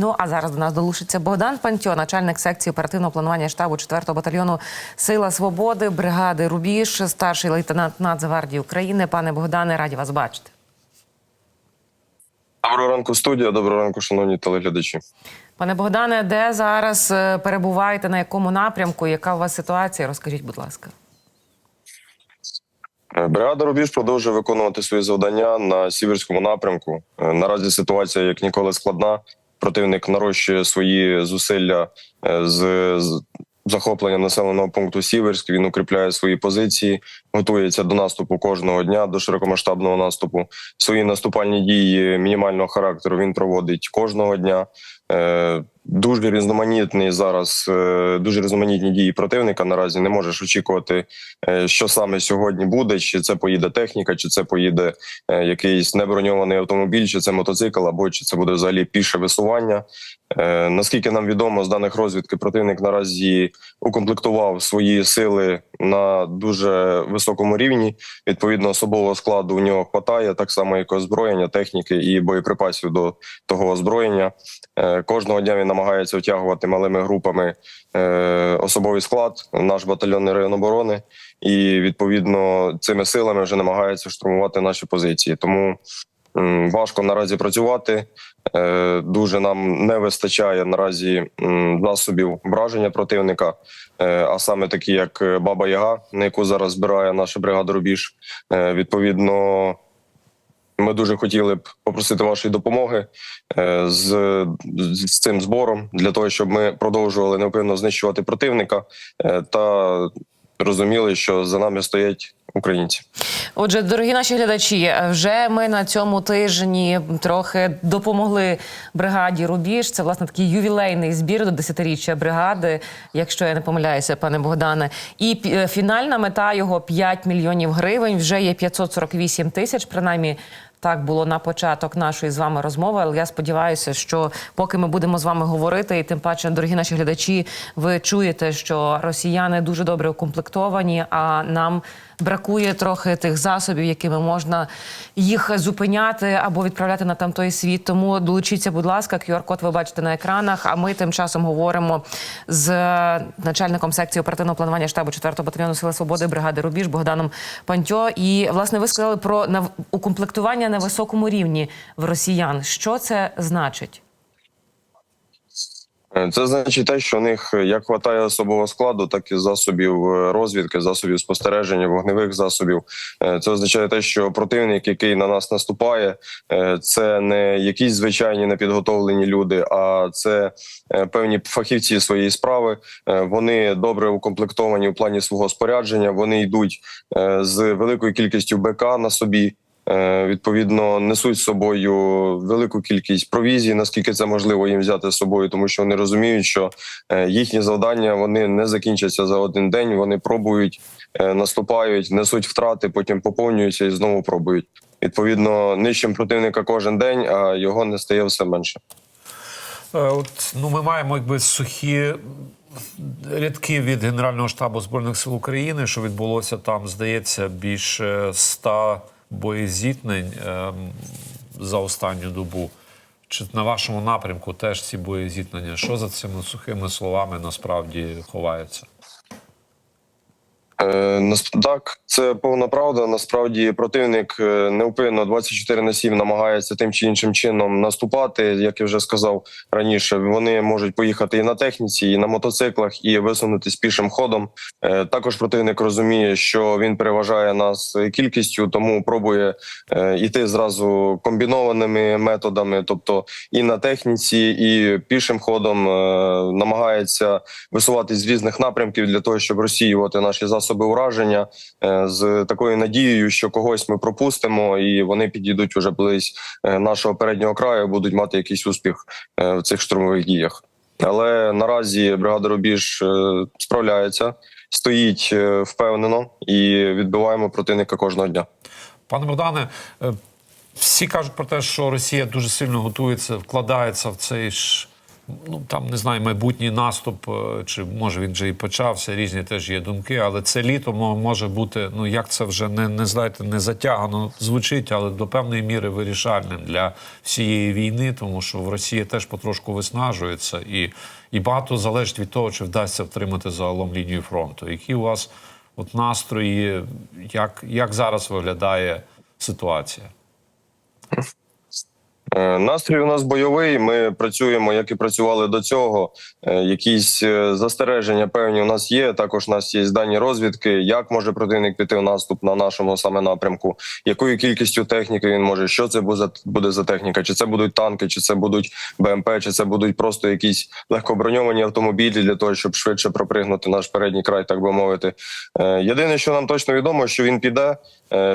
Ну а зараз до нас долучиться Богдан Пантьо, начальник секції оперативного планування штабу 4-го батальйону Сила Свободи, бригади Рубіж, старший лейтенант Нацгвардії України. Пане Богдане, раді вас бачити. Доброго ранку, студія. Доброго ранку, шановні телеглядачі. Пане Богдане, де зараз е, перебуваєте, на якому напрямку? Яка у вас ситуація? Розкажіть, будь ласка. Е, Бригада Рубіж продовжує виконувати свої завдання на сіверському напрямку. Е, Наразі ситуація як ніколи складна. Противник нарощує свої зусилля е, з з захоплення населеного пункту Сіверськ. Він укріпляє свої позиції, готується до наступу кожного дня, до широкомасштабного наступу. Свої наступальні дії мінімального характеру він проводить кожного дня. Дуже різноманітний зараз, е, дуже різноманітні дії противника. Наразі не можеш очікувати, е, що саме сьогодні буде. Чи це поїде техніка, чи це поїде е, якийсь неброньований автомобіль, чи це мотоцикл, або чи це буде взагалі піше висування. Наскільки нам відомо, з даних розвідки противник наразі укомплектував свої сили на дуже високому рівні. Відповідно, особового складу у нього хватає, так само як озброєння, техніки і боєприпасів до того озброєння. Кожного дня він намагається втягувати малими групами е, особовий склад, наш батальйонний район оборони, і відповідно цими силами вже намагається штурмувати наші позиції. Тому важко наразі працювати. Е, Дуже нам не вистачає наразі засобів враження противника, е, а саме такі, як Баба Яга, на яку зараз збирає наша бригада Рубіж. Відповідно, ми дуже хотіли б попросити вашої допомоги е, з, з цим збором для того, щоб ми продовжували неупинно знищувати противника е, та розуміли, що за нами стоять українці. Отже, дорогі наші глядачі, вже ми на цьому тижні трохи допомогли бригаді Рубіж. Це власне такий ювілейний збір до десятиріччя бригади, якщо я не помиляюся, пане Богдане. І е, фінальна мета його 5 мільйонів гривень. Вже є 548 тисяч, принаймні. Так було на початок нашої з вами розмови, але я сподіваюся, що поки ми будемо з вами говорити, і тим паче, дорогі наші глядачі, ви чуєте, що росіяни дуже добре укомплектовані, а нам бракує трохи тих засобів, якими можна їх зупиняти або відправляти на там той світ. Тому долучіться, будь ласка, QR-код ви бачите на екранах. А ми тим часом говоримо з начальником секції оперативного планування штабу 4-го батальйону Сили Свободи бригади Рубіж Богданом Пантьо. І власне ви сказали про укомплектування на високому рівні в росіян. Що це значить? Е, Це значить те, що у них як хватає особового складу, так і засобів е, розвідки, засобів спостереження, вогневих засобів. Е, Це означає те, що противник, який на нас наступає, е, це не якісь звичайні непідготовлені люди, а це е, певні фахівці своєї справи. Е, Вони добре укомплектовані у плані свого спорядження. Вони йдуть е, з великою кількістю БК на собі. Е, відповідно несуть з собою велику кількість провізій, наскільки це можливо їм взяти з собою, тому що вони розуміють, що е, їхні завдання вони не закінчаться за один день. Вони пробують, е, наступають, несуть втрати, потім поповнюються і знову пробують. Відповідно, нищим противника кожен день, а його не стає все менше. От ну ми маємо якби сухі рядки від Генерального штабу збройних сил України, що відбулося там, здається, більше 100 боєзітнень ем, за останню добу. Чи на вашому напрямку теж ці боєзіткнення? Що за цими сухими словами насправді ховається? Е, Так, це повна правда. Насправді противник е, неупинно 24 на 7 намагається тим чи іншим чином наступати. Як я вже сказав раніше, вони можуть поїхати і на техніці, і на мотоциклах, і висунутись пішим ходом. Е, Також противник розуміє, що він переважає нас кількістю, тому пробує іти зразу комбінованими методами, тобто і на техніці, і пішим ходом намагається висуватись з різних напрямків для того, щоб розсіювати наші засоби ураження е, з такою надією, що когось ми пропустимо, і вони підійдуть уже близь е, нашого переднього краю, будуть мати якийсь успіх е, в цих штурмових діях. Але наразі бригада Рубіж справляється, стоїть впевнено і відбиваємо противника кожного дня. Пане Богдане, всі кажуть про те, що Росія дуже сильно готується, вкладається в цей ну там не знаю, майбутній наступ, е, чи може він вже і почався. Різні теж є думки, але це літо може бути. Ну як це вже не, не знаєте, не затягано звучить, але до певної міри вирішальним для всієї війни, тому що в Росії теж потрошку виснажується, і, і багато залежить від того, чи вдасться втримати загалом лінію фронту. Які у вас от настрої, як, як зараз виглядає ситуація? Е, Настрій у нас бойовий. Ми працюємо, як і працювали до цього. Е, Якісь е, застереження певні у нас є. Також у нас є дані розвідки, як може противник піти в наступ на нашому саме напрямку, якою кількістю техніки він може, що це буде за- техніка, чи це будуть танки, чи це будуть БМП, чи це будуть просто якісь легкоброньовані автомобілі для того, щоб швидше пропригнути наш передній край, так би мовити. Єдине, що нам точно відомо, що він піде,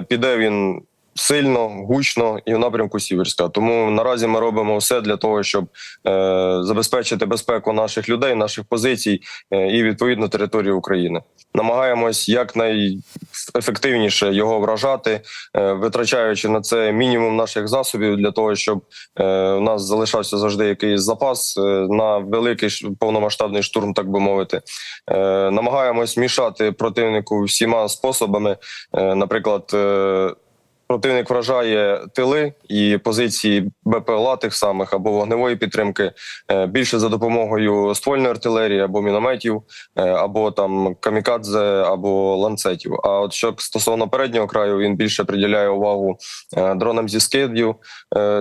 піде він сильно, гучно і в напрямку Сіверська. Тому наразі ми робимо все для того, щоб е, забезпечити безпеку наших людей, наших позицій е, і відповідно території України. Намагаємось якнайефективніше його вражати, е, витрачаючи на це мінімум наших засобів для того, щоб е, у нас залишався завжди якийсь запас е, на великий повномасштабний штурм, так би мовити. Е, намагаємось мішати противнику всіма способами. Е, наприклад, е, Противник вражає тили і позиції БПЛА тих самих або вогневої підтримки е, більше за допомогою ствольної артилерії або мінометів, е, або там камікадзе, або ланцетів. А от що стосовно переднього краю, він більше приділяє увагу е, дронам зі скидів,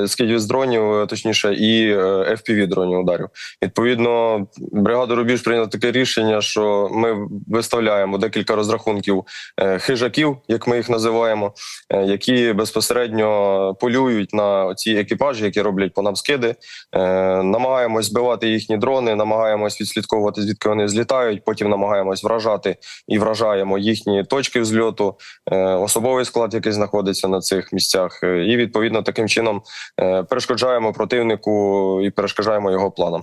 скидів з дронів, точніше, і FPV дронів ударів. Відповідно, бригада Рубіж прийняла таке рішення, що ми виставляємо декілька розрахунків хижаків, як ми їх називаємо, е, безпосередньо полюють на ці екіпажі, які роблять по нам скиди. Е, Намагаємось збивати їхні дрони, намагаємось відслідковувати, звідки вони злітають. Потім намагаємось вражати і вражаємо їхні точки взльоту, е, особовий склад, який знаходиться на цих місцях, е, і відповідно таким чином перешкоджаємо противнику і перешкоджаємо його планам.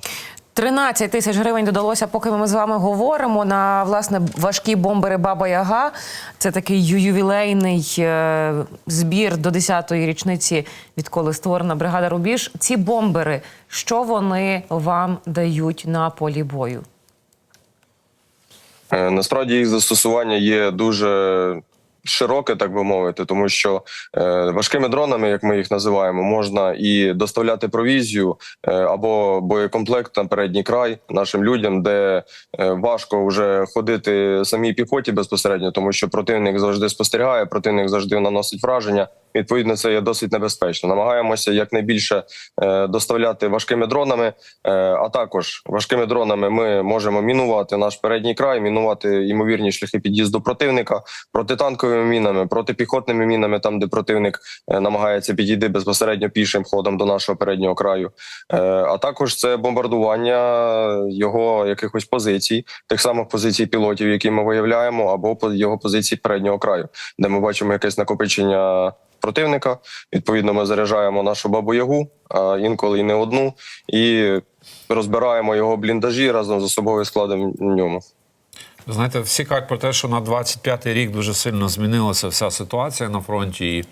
13 тисяч гривень додалося, поки ми з вами говоримо на власне важкі бомбери Баба Яга. Це такий ювілейний е, збір до 10-ї річниці, відколи створена бригада Рубіж. Ці бомбери, що вони вам дають на полі бою? Е, Насправді їх застосування є дуже широке, так би мовити, тому що е, важкими дронами, як ми їх називаємо, можна і доставляти провізію е, або боєкомплект на передній край нашим людям, де е, важко вже ходити самій піхоті безпосередньо, тому що противник завжди спостерігає, противник завжди наносить враження. Відповідно, це є досить небезпечно. Намагаємося якнайбільше е, доставляти важкими дронами, е, а також важкими дронами ми можемо мінувати наш передній край, мінувати ймовірні шляхи під'їзду противника протитанковими мінами, протипіхотними мінами, там де противник е, намагається підійти безпосередньо пішим ходом до нашого переднього краю. А також це бомбардування його якихось позицій, тих самих позицій пілотів, які ми виявляємо, або його позицій переднього краю, де ми бачимо якесь накопичення противника. Відповідно, ми заряджаємо нашу бабу ягу, а інколи і не одну, і розбираємо його бліндажі разом з особовим складом ньому. Знаєте, всі кажуть про те, що на 25-й рік дуже сильно змінилася вся ситуація на фронті. І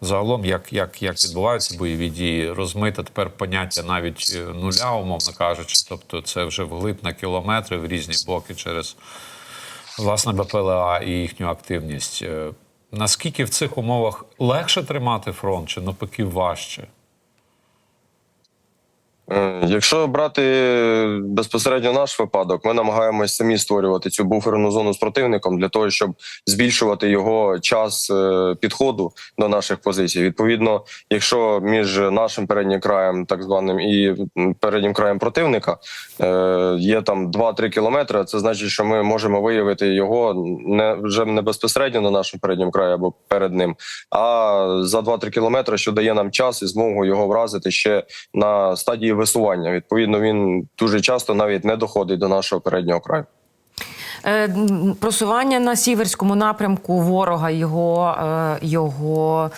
загалом, як, як, як відбуваються бойові дії, розмите тепер поняття навіть е, нуля, умовно кажучи. Тобто це вже вглиб на кілометри в різні боки через власне БПЛА і їхню активність. Наскільки в цих умовах легше тримати фронт, чи навпаки важче? Е, Якщо брати безпосередньо наш випадок, ми намагаємось самі створювати цю буферну зону з противником для того, щоб збільшувати його час е, підходу до наших позицій. Відповідно, якщо між нашим переднім краєм, так званим, і переднім краєм противника е, є там 2-3 кілометри, це значить, що ми можемо виявити його не вже не безпосередньо на нашому передньому краї або перед ним, а за 2-3 кілометри, що дає нам час і змогу його вразити ще на стадії висування. Відповідно, він дуже часто навіть не доходить до нашого переднього краю. Е, Просування на сіверському напрямку ворога, його, е, його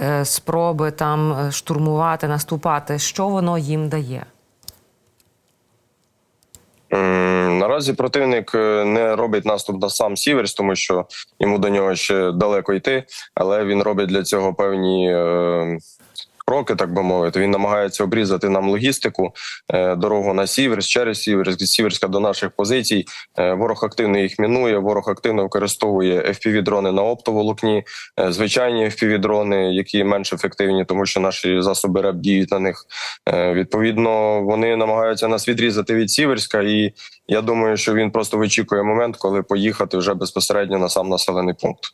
е, спроби там штурмувати, наступати. Що воно їм дає? Наразі противник не робить наступ на сам Сіверс, тому що йому до нього ще далеко йти, але він робить для цього певні кроки, так би мовити. Він намагається обрізати нам логістику, е, дорогу на Сіверськ, через Сіверськ, з Сіверська до наших позицій. Е, Ворог активно їх мінує. Ворог активно використовує fpv дрони на оптоволокні, е, звичайні fpv дрони, які менш ефективні, тому що наші засоби РЕП діють на них. Відповідно, вони намагаються нас відрізати від Сіверська, і я думаю, що він просто вичікує момент, коли поїхати вже безпосередньо на сам населений пункт.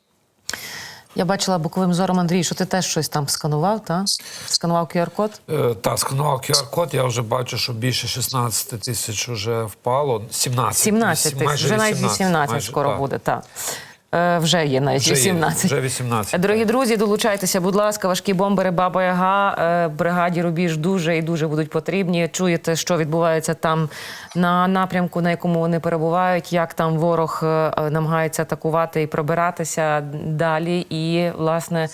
Я бачила боковим зором Андрій, що ти теж щось там сканував, та? Сканував QR-код. Е, так, сканував QR-код. Я вже бачу, що більше 16 тисяч вже впало. 17. 17 тисяч, вже навіть 18 майже, скоро так. буде. Та. Е, вже є навіть Вже є, вже 18, Дорогі друзі, долучайтеся, будь ласка, важкі бомбери Баба Яга, е, бригаді Рубіж дуже і дуже будуть потрібні. Чуєте, що відбувається там на напрямку, на якому вони перебувають, як там ворог е, намагається атакувати і пробиратися далі. І, власне,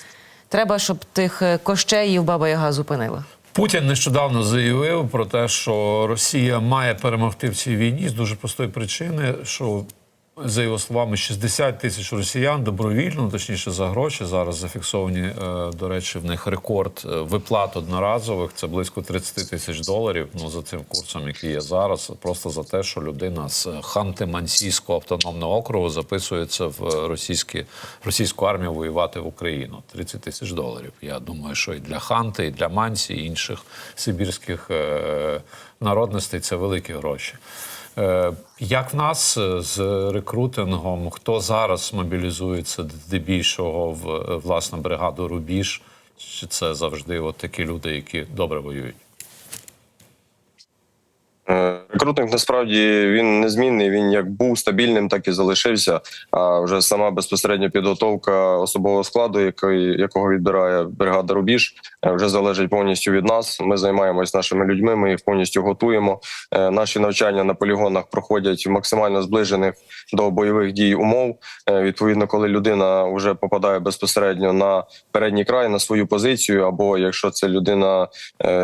треба, щоб тих кощеїв Баба Яга зупинила. Путін нещодавно заявив про те, що Росія має перемогти в цій війні з дуже простої причини, що за його словами 60 тисяч росіян добровільно, точніше за гроші. Зараз зафіксовані, е, до речі, в них рекорд е, виплат одноразових. Це близько 30 тисяч доларів. Ну за цим курсом, який є зараз, просто за те, що людина з Ханти-Мансійського автономного округу записується в російські російську армію воювати в Україну. 30 тисяч доларів. Я думаю, що і для Ханти, і для Мансі, і інших сибірських е, народностей це великі гроші. Е, Як в нас е, з рекрутингом, хто зараз мобілізується здебільшого в власну власне бригаду Рубіж? Чи це завжди от такі люди, які добре воюють? Е, Рекрутинг насправді він незмінний. Він як був стабільним, так і залишився. А вже сама безпосередня підготовка особового складу, який, якого відбирає бригада Рубіж, е, вже залежить повністю від нас. Ми займаємось нашими людьми. Ми їх повністю готуємо. Е, Наші навчання на полігонах проходять в максимально зближених до бойових дій умов. Відповідно, коли людина вже попадає безпосередньо на передній край на свою позицію, або якщо це людина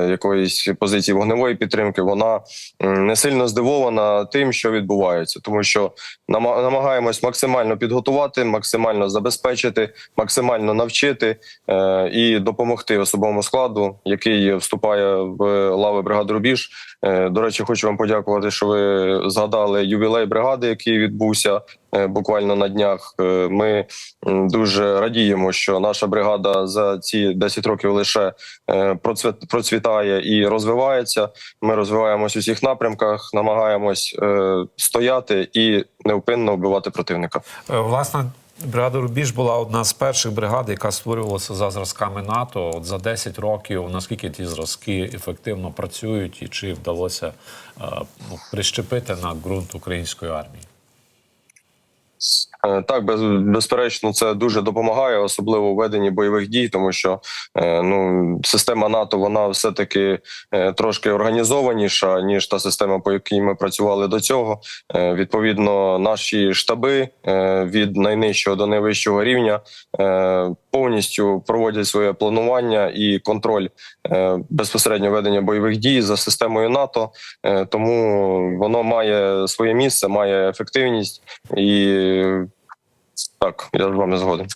якоїсь позиції вогневої підтримки, вона не сильно здивована тим, що відбувається, тому що нама- намагаємось максимально підготувати, максимально забезпечити, максимально навчити е, і допомогти особовому складу, який вступає в лави бригади Рубіж. Е, До речі, хочу вам подякувати, що ви згадали ювілей бригади, який відбувся буквально на днях. Е, Ми дуже радіємо, що наша бригада за ці 10 років лише е, процвітає і розвивається. Ми розвиваємось у всіх напрямках, намагаємось е, стояти і невпинно вбивати противника. Е, Власне, бригада Рубіж була одна з перших бригад, яка створювалася за зразками НАТО. От за 10 років наскільки ті зразки ефективно працюють, і чи вдалося е, ну, прищепити на ґрунт української армії? Е, Так, без, безперечно, це дуже допомагає, особливо у веденні бойових дій, тому що е, ну система НАТО вона все таки е, трошки організованіша ніж та система, по якій ми працювали до цього. Відповідно, наші штаби від найнижчого до найвищого рівня повністю проводять своє планування і контроль е, безпосередньо ведення бойових дій за системою НАТО. Е, тому воно має своє місце, має ефективність і так, я з вами згоден.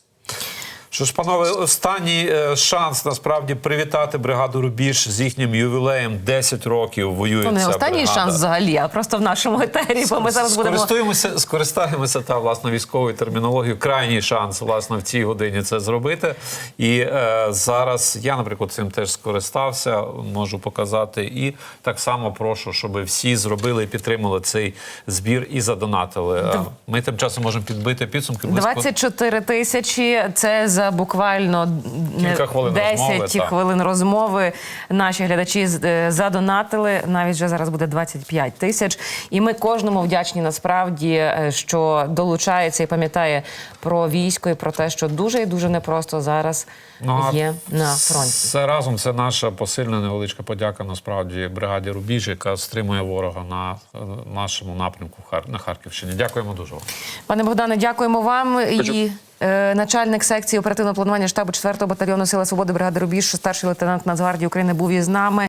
Що ж, панове, останній е, шанс насправді привітати бригаду Рубіж з їхнім ювілеєм 10 років воює. То не останній бригада. шанс взагалі, а просто в нашому етері, бо ми зараз будемо. Скористаємося та власне військовою термінологією. Крайній шанс власне в цій годині це зробити. І е, зараз я, наприклад, цим теж скористався, можу показати. І так само прошу, щоб всі зробили і підтримали цей збір і задонатили. Ми тим часом можемо підбити підсумки. Близько 24 тисячі. Це за буквально Кілька хвилин 10 розмови, хвилин розмови. Наші глядачі з- е, задонатили. Навіть вже зараз буде 25 тисяч. І ми кожному вдячні насправді, е, що долучається і пам'ятає про військо і про те, що дуже і дуже непросто зараз Ну, є на фронті. Все разом це наша посильна невеличка подяка насправді бригаді Рубіж, яка стримує ворога на е, нашому напрямку на Харківщині. Дякуємо дуже вам. Пане Богдане, дякуємо вам. І начальник секції оперативного планування штабу 4-го батальйону Сили Свободи бригади Рубіж, старший лейтенант Нацгвардії України був із нами.